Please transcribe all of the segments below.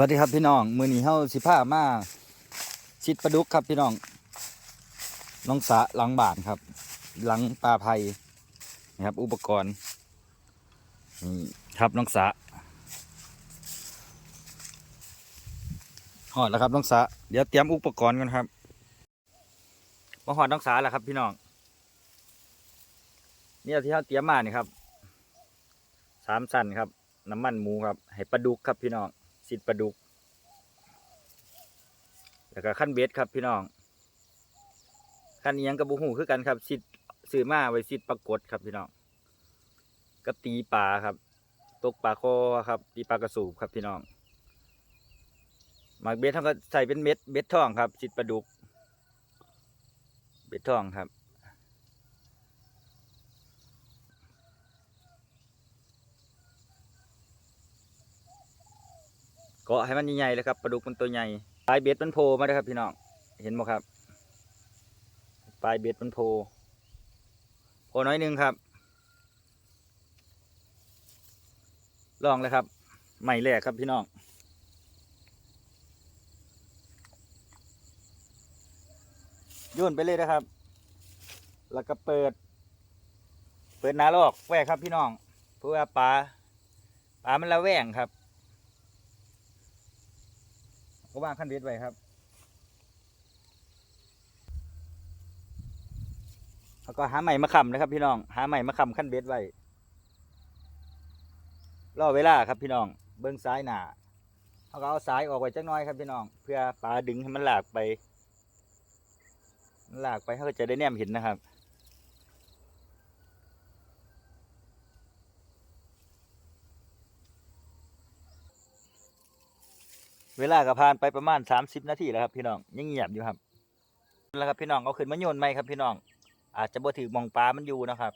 วัสดีครับพี่น้อง มือนี้เฮาสิพามาชิดปลาดุกครับพี่น้องน้องสะหลังบานครับ หลังปลาไผ่นะครับ อุปกรณ์นี่ครับน้องสะหอดแล้วครับน้องสะเดี๋ยวเตรียมอุปกรณ์กันครับมาหอดน้องสาแล้วครับ พี่น้องเนี่ยที่เขาเตรียมมานี่ครับสามสันครับ น้ำมันหมูครับ ให้ปลาดุกครับพี่น้อง สิดปลาดุก แล้วก็ขั้นเบสครับพี่น้องขั้นเอียงกับบุหูคือกันครับ สิดซื้อมาไว้สิดปลากดครับพี่น้องก็ตีปลาครับ ตกปลาคอครับ ตีปลากระสูบครับพี่น้องหมากเบสท่านก็ใส่เป็นเม็ดเบ็ดทองครับ สิดปลาดุก เบ็ดทองครับ เกาะให้มันใหญ่ๆเลยครับปลาดุกมันตัวใหญ่ปลายเบ็ดมันโผล่มาเลยครับ พี่น้องเห็นไหมครับ ปลายเบ็ดมันโผล่โผล่น้อยนึงครับลองเลยครับใหม่แรกครับพี่น้องโยนไปเลยนะครับ แล้วก็เปิด เปิดน้าลอกแหวกครับพี่น้อง เพื่อว่าปลาปลามันละแวงครับ ก็วางขั้นเบ็ดไว้ครับแล้วก็หาใหม่มาคำนะครับ พี่น้อง หาใหม่มาคำขั้นเบ็ดไว้รอเวลาครับพี่น้อง เบิ้องซ้ายหน้าเขาก็เอาสายออกไว้จักน้อยครับพี่น้อง เพื่อปลาดึงให้มันหลากไปหลากไปเขาก็จะได้แนมเห็นนะครับ เวลาก็ผ่านไปประมาณสามสิบนาทีแล้วครับพี่น้องยังเงียบอยู่ครับแล้วครับพี่น้องเอาขึ้นมาโยนไหมครับพี่น้อง อาจจะบ่ถือมองปลามันอยู่นะครับ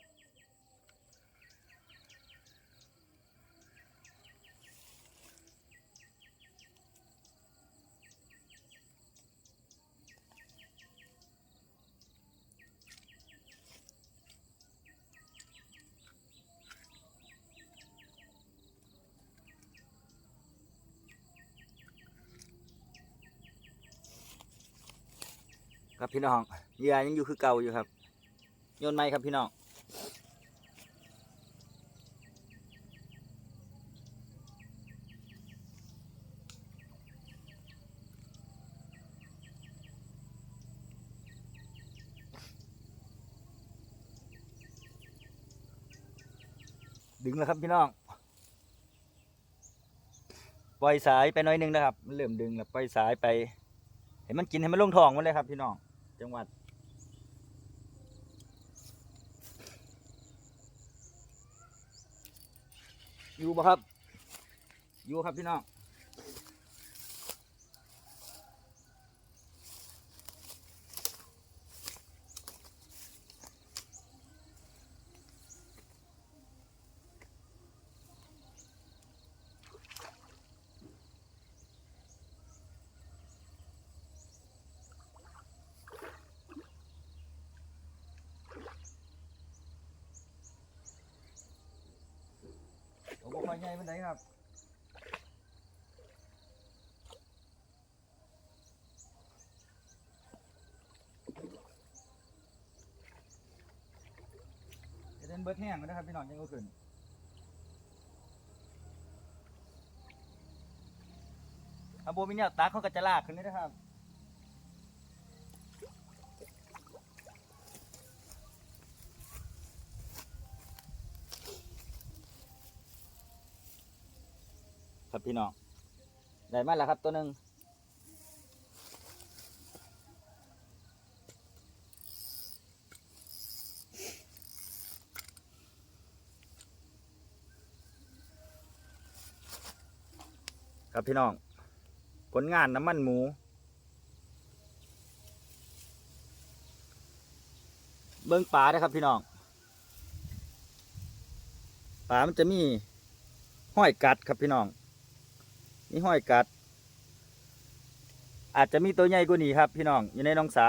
ครับพี่น้องเหยื่อยังอยู่คือเก่าอยู่ครับโยนไหมครับพี่น้องดึงแล้วครับพี่น้อง ปล่อยสายไปหน้อยหนึงนะครับ มันเริ่มดึงแล้วปล่อยสายไป เห็นมันกินให้มันลงท้องมันเลยครับพี่น้อง จังหวัด อยู่บ่ครับ อยู่ครับพี่น้อง โอ้บ่ค่อยใหญ่เปานใดครับจะเดินเบิร์ดแห้งนะครับพี่น้องยังก็ขึ้นอาโบมีเนี่ยตาเขาก็จะลากขึ้นนี่นะครับ ครับพี่น้องได้มาแล้วครับตัวหนึ่งครับพี่น้องผลงานน้ำมันหมู เบิ้องปลานะครับพี่น้องปลามันจะมีห้อยกัดครับพี่น้อง มีห้อยกัด อาจจะมีตัวใหญ่กว่านี้ครับ พี่น้องอยู่ในน้องสะ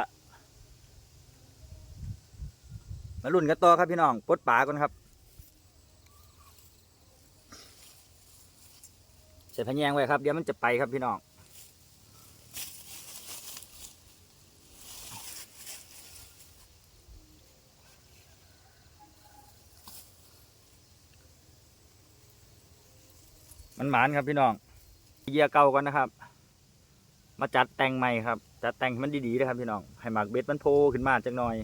มาลุ่นกันต่อครับพี่น้องปดปลาก่อนครับแส่พะแยงไว้ครับ เดี๋ยวมันจะไปครับพี่น้องมันหมานครับพี่น้อง เหยียเก่าก่อนนะครับ มาจัดแต่งใหม่ครับ จัดแต่งมันดีๆนะครับพี่น้อง ให้หมากเบ็ดมันโผล่ขึ้นมาจักหน่อย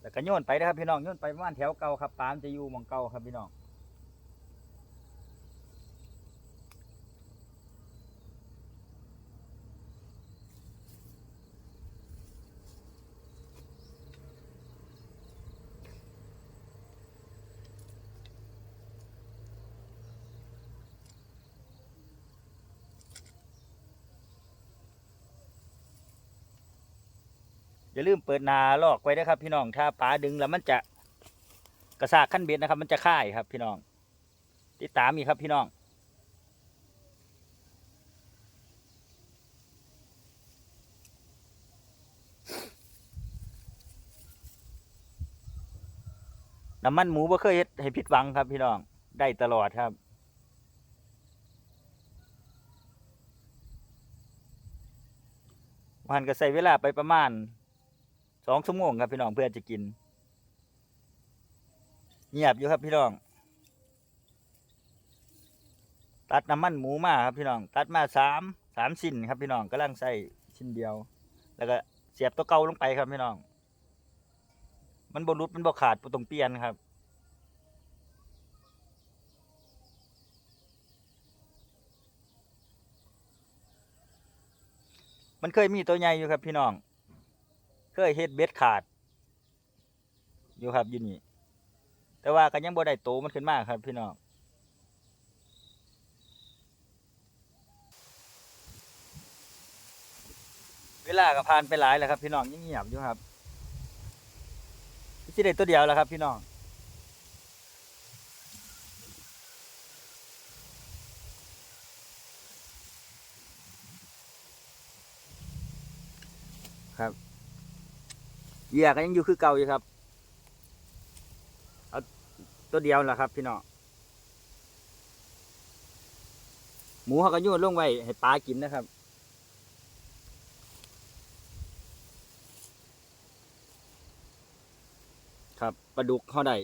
แล้วก็โยนไปนะครับพี่น้องโยนไปประมาณแถวเก่าครับปามจะอยู่มองเก่าครับพี่น้อง อย่าลืมเปิดนาลอกไว้นะครับ พี่น้องถ้าปลาดึงแล้วมันจะกระซากขั้นเบ็ดนะครับ มันจะค่ายครับ พี่น้อง ติดตามอีกครับพี่น้องน้ำมันหมูบ่เคยเฮ็ดให้ผิดหวังครับ พี่น้องได้ตลอดครับ วันก็ใส่เวลาไปประมาณ สองชั่วโมงครับพี่น้องเพื่อจะกินเงียบอยู่ครับพี่น้อง ตัดน้ำมันหมูมาครับพี่น้อง ตัดมาสามสามชิ้นครับพี่น้องกำลังใส่ชิ้นเดียว แล้วก็เสียบตัวเก่าลงไปครับพี่น้อง มันบรุษมันบขาดต้องเปลี่ยนครับมันเคยมีตัวใหญ่อยู่ครับพี่น้อง เคยเฮ็ดเบ็ดขาด อยู่ครับอยู่นี่แต่ว่าก็ยังบ่ได้โตมันขึ้นมากครับ พี่น้องเวลาก็ผ่านไปหลายแล้วครับ พี่น้องยังเงียบอยู่ครับสิได้ตัวเดียวแล้วครับ พี่น้องครับ เหยื่อก็ยังอยู่คือเก่าอยู่ครับ เอาตัวเดียวแหละครับ พี่น้องหมูเขาก็โยนลงไว้ให้ปลากินนะครับครับปลาดุกเขาได้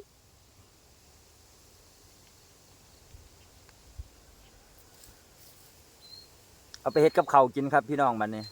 เอาไปเฮ็ดกับเขากินครับพี่น้องมันเนี่ย